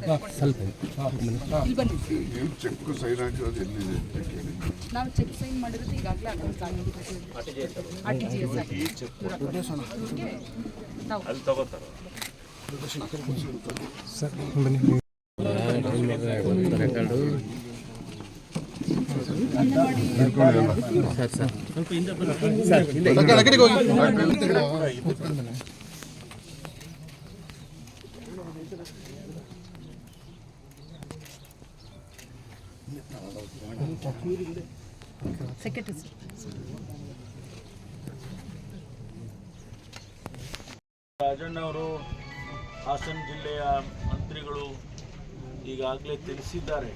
ಸ್ವಲ್ಪ check sign ಹಾಕಿರೋದು ಎಲ್ಲಿದೆ ಅಂತ ಕೇಳಿ ನಾವು ಚೆಕ್ ಸೈನ್ ಮಾಡಿರೋದು ಈಗಾಗಲೇ ಅಕೌಂಟ್ ಸ್ವಲ್ಪ ಹಿಂದೆ. ರಾಜಣ್ಣವರು ಹಾಸನ ಜಿಲ್ಲೆಯ ಮಂತ್ರಿಗಳು ಈಗಾಗಲೇ ತಿಳಿಸಿದ್ದಾರೆ.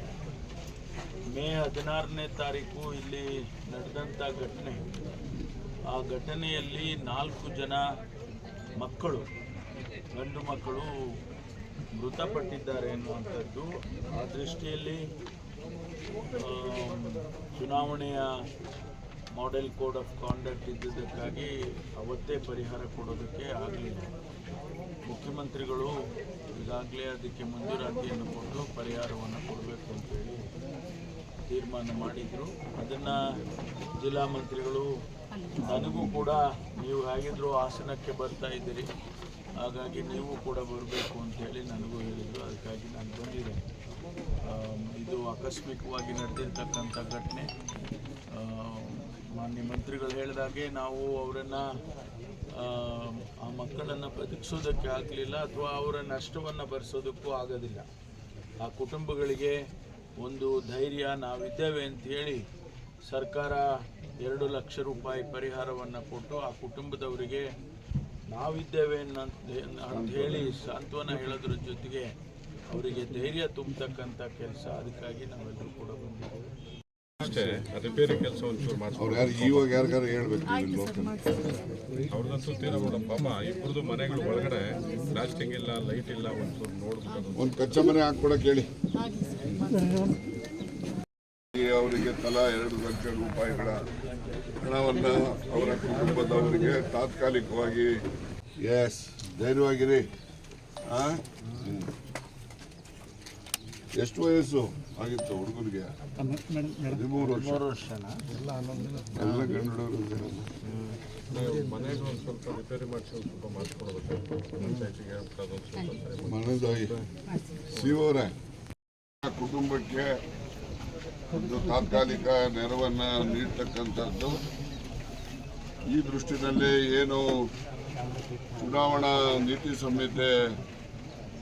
ಮೇ ಹದಿನಾರನೇ ತಾರೀಕು ಇಲ್ಲಿ ನಡೆದಂಥ ಘಟನೆ. ಆ ಘಟನೆಯಲ್ಲಿ ನಾಲ್ಕು ಜನ ಮಕ್ಕಳು, ಗಂಡು ಮಕ್ಕಳು ಮೃತಪಟ್ಟಿದ್ದಾರೆ ಎನ್ನುವಂಥದ್ದು. ಆ ದೃಷ್ಟಿಯಲ್ಲಿ ಚುನಾವಣೆಯ ಮಾಡೆಲ್ ಕೋಡ್ ಆಫ್ ಕಾಂಡಕ್ಟ್ ಇದ್ದಿದ್ದಕ್ಕಾಗಿ ಅವತ್ತೇ ಪರಿಹಾರ ಕೊಡೋದಕ್ಕೆ ಆಗಲಿಲ್ಲ. ಮುಖ್ಯಮಂತ್ರಿಗಳು ಈಗಾಗಲೇ ಅದಕ್ಕೆ ಮಂಜೂರಾತಿಯನ್ನು ಕೊಟ್ಟು ಪರಿಹಾರವನ್ನು ಕೊಡಬೇಕು ಅಂತೇಳಿ ತೀರ್ಮಾನ ಮಾಡಿದರು. ಅದನ್ನು ಜಿಲ್ಲಾ ಮಂತ್ರಿಗಳು, ನನಗೂ ಕೂಡ ನೀವು ಹೇಗಿದ್ರು ಹಾಸನಕ್ಕೆ ಬರ್ತಾ ಇದ್ದೀರಿ, ಹಾಗಾಗಿ ನೀವು ಕೂಡ ಬರಬೇಕು ಅಂತೇಳಿ ನನಗೂ ಹೇಳಿದರು. ಅದಕ್ಕಾಗಿ ನಾನು ಬಂದಿದ್ದೇನೆ. ಇದು ಆಕಸ್ಮಿಕವಾಗಿ ನಡೆದಿರ್ತಕ್ಕಂಥ ಘಟನೆ. ಮಾನ್ಯ ಮಂತ್ರಿಗಳು ಹೇಳಿದಾಗೆ ನಾವು ಅವರನ್ನು ಆ ಮಕ್ಕಳನ್ನು ಬದುಕಿಸೋದಕ್ಕೆ ಆಗಲಿಲ್ಲ ಅಥವಾ ಅವರ ನಷ್ಟವನ್ನು ಭರಿಸೋದಕ್ಕೂ ಆಗೋದಿಲ್ಲ. ಆ ಕುಟುಂಬಗಳಿಗೆ ಒಂದು ಧೈರ್ಯ ನಾವಿದ್ದೇವೆ ಅಂಥೇಳಿ ಸರ್ಕಾರ ಎರಡು ಲಕ್ಷ ರೂಪಾಯಿ ಪರಿಹಾರವನ್ನು ಕೊಟ್ಟು ಆ ಕುಟುಂಬದವರಿಗೆ ನಾವಿದ್ದೇವೆ ಅಂತ ಹೇಳಿ ಸಾಂತ್ವನ ಹೇಳೋದ್ರ ಜೊತೆಗೆ ಅವರಿಗೆ ಧೈರ್ಯ ತುಂಬತಕ್ಕಂಥ ಕೆಲಸ ಅದಕ್ಕಾಗಿ ನಾವೆಲ್ಲರೂ ಕೂಡ ಬಂದಿದ್ದೇವೆ. ಅಷ್ಟೇ ರಿಪೇರಿ ಕೆಲಸ ಒಂಚೂರು ಯಾರು ಇವಾಗ ಯಾರಿಗಾರು ಹೇಳ್ಬೇಕು ಅವ್ರದಂತೂ ತೀರೋಡ ಪಾಪ ಇಬ್ಬರದು ಮನೆಗಳು ಒಳಗಡೆ ಪ್ಲಾಸ್ಟಿಂಗ್ ಇಲ್ಲ ಲೈಟ್ ಇಲ್ಲ ಒಂಚೂರು ನೋಡ್ಬಿಟ್ಟು. ಒಂದು ಕಚ್ಚಾ ಮನೆ ಹಾಕ್ಕೊಡಕ್ಕೆ ಹೇಳಿ. ಅವರಿಗೆ ತಲಾ ಎರಡು ಲಕ್ಷ ರೂಪಾಯಿಗಳ ಹಣವನ್ನು ಅವರ ಕುಟುಂಬದವರಿಗೆ ತಾತ್ಕಾಲಿಕವಾಗಿ ಎಸ್ ಧೈರ್ಯವಾಗಿರಿ. ಆ? ಎಷ್ಟು ವಯಸ್ಸು? ಆಗಿತ್ತು ಹುಡುಗರಿಗೆ. ಹದಿಮೂರು ವರ್ಷ. ಎಲ್ಲ ಗಂಡು ಮನೆಗೆ ಒಂದು ಸ್ವಲ್ಪ ರಿಪೇರಿ ಮಾಡಿಸಿ ಸ್ವಲ್ಪ ಮಾಡಿಸ್ಕೊಡ್ಬೇಕು. ಪಂಚಾಯತಿಗೆ. ಮನದಾಯಿ. ಶಿವರೇ ಕುಟುಂಬಕ್ಕೆ ಒಂದು ತಾತ್ಕಾಲಿಕ ನೆರವನ್ನ ನೀಡ್ತಕ್ಕಂಥದ್ದು. ಈ ದೃಷ್ಟಿನಲ್ಲಿ ಏನು ಚುನಾವಣಾ ನೀತಿ ಸಂಹಿತೆ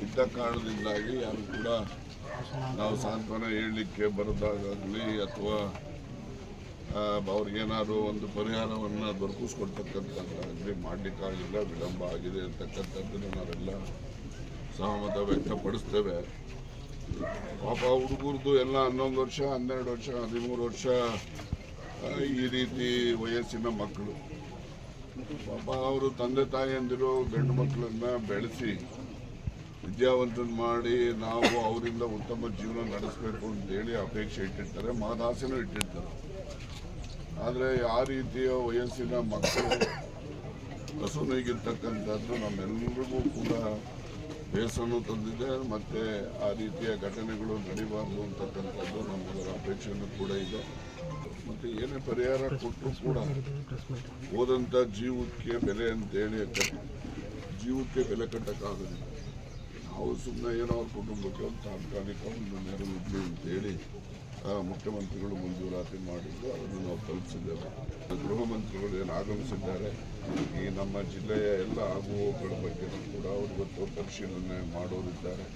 ಇದ್ದ ಕಾರಣದಿಂದಾಗಿ ಯಾರು ಕೂಡ ನಾವು ಸಾಂತ್ವನ ಹೇಳಲಿಕ್ಕೆ ಬರೋದಾಗಲಿ ಅಥವಾ ಅವ್ರಿಗೇನಾದರೂ ಒಂದು ಪರಿಹಾರವನ್ನು ದೊರಕಿಸ್ಕೊಡ್ತಕ್ಕಂಥದ್ದಾಗಲಿ ಮಾಡಲಿಕ್ಕಾಗಿಲ್ಲ, ವಿಳಂಬ ಆಗಿದೆ ಅಂತಕ್ಕಂಥದ್ದನ್ನು ನಾವೆಲ್ಲ ಸಹಮತ ವ್ಯಕ್ತಪಡಿಸ್ತೇವೆ. ಪಾಪ ಹುಡುಗರದ್ದು ಎಲ್ಲ ಹನ್ನೊಂದು ವರ್ಷ, ಹನ್ನೆರಡು ವರ್ಷ, ಹದಿಮೂರು ವರ್ಷ ಈ ರೀತಿ ವಯಸ್ಸಿನ ಮಕ್ಕಳು ಪಾಪ ಅವರು ತಂದೆ ತಾಯಿಯಂದಿರು ಗಂಡು ಮಕ್ಕಳನ್ನ ಬೆಳೆಸಿ ವಿದ್ಯಾವಂತನ ಮಾಡಿ ನಾವು ಅವರಿಂದ ಉತ್ತಮ ಜೀವನ ನಡೆಸಬೇಕು ಅಂತೇಳಿ ಅಪೇಕ್ಷೆ ಇಟ್ಟಿರ್ತಾರೆ, ಮನದಾಸೆನೂ ಇಟ್ಟಿರ್ತಾರೆ. ಆದರೆ ಆ ರೀತಿಯ ವಯಸ್ಸಿನ ಮಕ್ಕಳು, ಹಸುನಿಗಿರ್ತಕ್ಕಂಥದ್ದು ನಮ್ಮೆಲ್ಲರಿಗೂ ಕೂಡ ಬೇಸನ್ನು ತಂದಿದೆ. ಮತ್ತು ಆ ರೀತಿಯ ಘಟನೆಗಳು ನಡೀಬಾರ್ದು ಅಂತಕ್ಕಂಥದ್ದು ನಮ್ಮದರ ಅಪೇಕ್ಷೆಯೂ ಕೂಡ ಇದೆ. ಮತ್ತು ಏನೇ ಪರಿಹಾರ ಕೊಟ್ಟರೂ ಕೂಡ ಹೋದಂಥ ಜೀವಕ್ಕೆ ಬೆಲೆ ಅಂತೇಳಿ ಜೀವಕ್ಕೆ ಬೆಲೆ ಕಟ್ಟಕ್ಕಾಗೋದಿಲ್ಲ. ನಾವು ಸುಮ್ಮನೆ ಏನೋ ಅವ್ರ ಕುಟುಂಬಕ್ಕೆ ಒಂದು ತಾತ್ಕಾಲಿಕ ಒಂದು ನೆರವು ಇರಲಿ ಅಂತೇಳಿ ಮುಖ್ಯಮಂತ್ರಿಗಳು ಮಂಜೂರಾತಿ ಮಾಡಿದ್ದು ಅದನ್ನು ನಾವು ತಲುಪಿಸಿದ್ದೇವೆ. ಗೃಹ ಮಂತ್ರಿಗಳು ಏನು ಆಗಮಿಸಿದ್ದಾರೆ, ಈ ನಮ್ಮ ಜಿಲ್ಲೆಯ ಎಲ್ಲ ಆಗುವಗಳ ಬಗ್ಗೆ ಕೂಡ ಅವರು ಇವತ್ತು ಪರಿಶೀಲನೆ ಮಾಡೋರಿದ್ದಾರೆ.